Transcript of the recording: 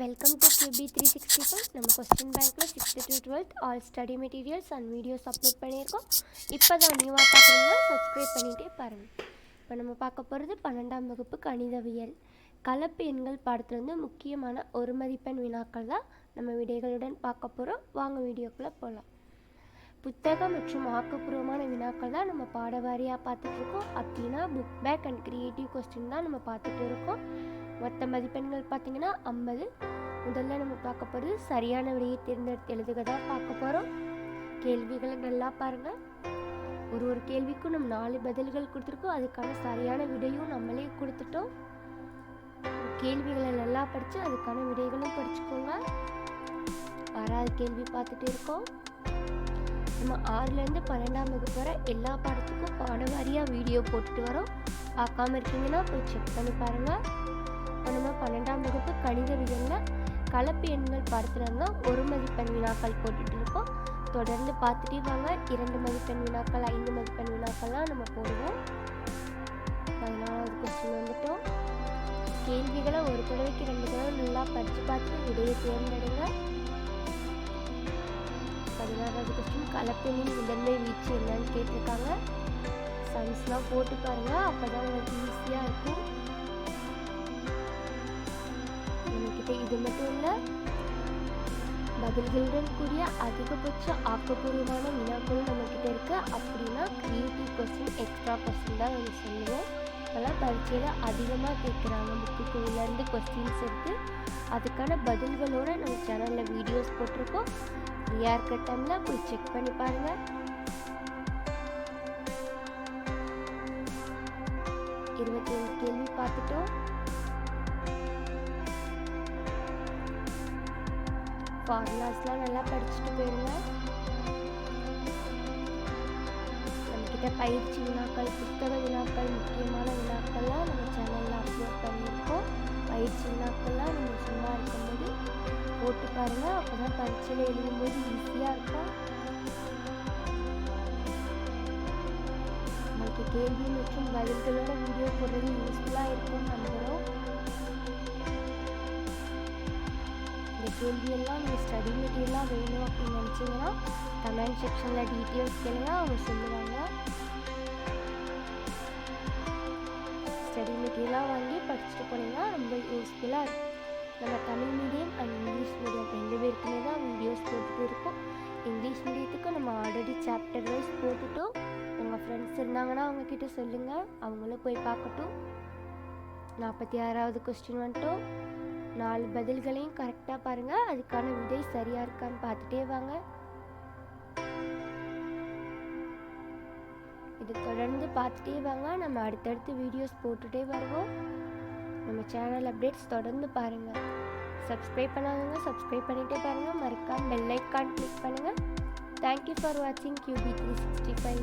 Welcome to Q B three sixty five நம்ம question பேங்க்கில் sixth to twelfth all study materials and videos upload பண்ணியிருக்கோம். இப்போ தான் நியூவாக பார்க்குறீங்கன்னா சப்ஸ்கிரைப் பண்ணிகிட்டே பாருங்கள் இப்போ நம்ம பார்க்க போகிறது பன்னெண்டாம் வகுப்பு கணிதவியல். கலப்பு எண்கள் பாடத்துலேருந்து முக்கியமான ஒரு மதிப்பெண் வினாக்கள் தான் நம்ம விடைகளுடன் பார்க்க போகிறோம் வாங்க வீடியோக்குள்ளே போகலாம் புத்தகம் மற்றும் ஆக்கப்பூர்வமான வினாக்கள் தான் நம்ம பாடவாரியாக பார்த்துட்டு இருக்கோம். அப்படின்னா book back and creative question தான் நம்ம பார்த்துட்டு இருக்கோம். மற்ற மதிப்பெண்கள் பார்த்தீங்கன்னா ஐம்பது. முதல்ல நம்ம பார்க்க போகிறது சரியான விடையை தேர்ந்தெடுத்து எழுதுக தான் பார்க்க போகிறோம் கேள்விகளை நல்லா பாருங்கள் ஒரு ஒரு கேள்விக்கும் நம்ம நாலு பதில்கள் கொடுத்துருக்கோம். அதுக்கான சரியான விடையும் நம்மளே கொடுத்துட்டோம். கேள்விகளை நல்லா படித்து அதுக்கான விடைகளும் படிச்சுக்கோங்க. ஆறாவது கேள்வி பார்த்துட்டு இருக்கோம். நம்ம ஆறுலேருந்து பன்னெண்டாம் வகுப்பு வரை எல்லா பாடத்துக்கும் பாடவாரியாக வீடியோ போட்டுட்டு வரோம். பார்க்காம இருக்கீங்கன்னா போய் செக் பண்ணி பாருங்கள் இப்போ நம்ம பன்னெண்டாம் வகுப்பு கணிதவியலில் கலப்பு எண்கள் பாடத்துல தான் ஒரு மதிப்பெண் வினாக்கள் போட்டுட்டு இருக்கோம். தொடர்ந்து பார்த்துட்டே வாங்க. இரண்டு மதிப்பெண் வினாக்கள் ஐந்து மதிப்பெண் வினாக்கள்லாம் நம்ம போடுவோம். பதினாலாவது கொஸ்டின் வந்துட்டோம். கேள்விகளை ஒரு தடவைக்கு ரெண்டு தடவை நல்லா படித்து பார்த்து விடையை தேர்ந்தெடுங்க. பதினாறாவது கொஸ்டின் கலப்பெண்ணின் முதன்மை வீச்சு என்னன்னு கேட்டிருக்காங்க. சயின்ஸ்லாம் போட்டு பாருங்க. அப்பதான் உங்களுக்கு ஈஸியாக இருக்கும். நம்மக்கிட்ட இது மட்டும் இல்லை பதில்களுடன் கூடிய அதிகபட்ச ஆக்கப்பூர்வமான வினாக்களும் நம்மக்கிட்ட இருக்குது அப்படின்னா க்ரியேட்டிவ் கொஸ்டின் எக்ஸ்ட்ரா கொஸ்டின் தான் நம்ம சொல்லுவோம். அதெல்லாம் பரீட்சையில் அதிகமாக கேட்குறாங்க புக்குக்குள்ளேருந்து கொஸ்டின்ஸ் எடுத்து அதுக்கான பதில்களோடு நம்ம சேனலில் வீடியோஸ் போட்டிருக்கோம். ஃப்ரீயாக இருக்க டைமில் போய் செக் பண்ணி பாருங்கள் இருபத்தி ஏழு கேள்வி பார்த்துட்டோம். ஃபார்முலாஸ்லாம் நல்லா படிச்சுட்டு போயிடுங்க நம்மக்கிட்ட பயிற்சி வினாக்கள் புத்தக வினாக்கள் முக்கியமான வினாக்கள்லாம் நம்ம சேனலில் அப்லோட் பண்ணியிருக்கோம். பயிற்சி வினாக்கள்லாம் நம்ம சும்மா இருக்கும்போது போட்டு பாருங்கள் அப்போ தான் பரீட்சையில் எழுதும்போது ஈஸியாக இருக்கும். நமக்கு கேள்வி மற்றும் பதில்களோட வீடியோ போடுறது யூஸ்ஃபுல்லாக இருக்கும் நம்புகிறோம் கேள்வியெல்லாம் நீங்கள் ஸ்டடி மெட்டீரியலாக வேணும் அப்படின்னு நினச்சிங்கன்னா கமெண்ட் செக்ஷனில் டீட்டெயில்ஸ் கேளுங்க அவங்க சொல்லுவாங்க. ஸ்டடி மெட்டீரியலாக வாங்கி படிச்சுட்டு போனீங்கன்னா ரொம்ப யூஸ்ஃபுல்லாக இருக்கும். நம்ம Tamil medium and English medium ரெண்டு பேருக்குமே தான் வீடியோஸ் போட்டுட்டு இருக்கோம். இங்கிலீஷ் மீடியத்துக்கு நம்ம ஆல்ரெடி சாப்டர் வைஸ் போட்டுட்டோம் உங்கள் ஃப்ரெண்ட்ஸ் இருந்தாங்கன்னா அவங்கக்கிட்ட சொல்லுங்கள் அவங்களும் போய் பார்க்கட்டும். நாற்பத்தி ஆறாவது கொஸ்டின் வந்துட்டோம். நாலு பதில்களையும் கரெக்டாக பாருங்கள் அதுக்கான விடை சரியாக இருக்கான்னு பார்த்துட்டே வாங்க. இது தொடர்ந்து பார்த்துட்டே வாங்க. நம்ம அடுத்தடுத்து வீடியோஸ் போட்டுகிட்டே வருவோம். நம்ம சேனல் அப்டேட்ஸ் தொடர்ந்து பாருங்கள் சப்ஸ்கிரைப் பண்ணாதவங்க சப்ஸ்கிரைப் பண்ணிகிட்டே பாருங்கள் மறக்காமல் பெல் ஐக்கான் கிளிக் பண்ணுங்கள் தேங்க்யூ ஃபார் வாட்சிங் Q B three sixty five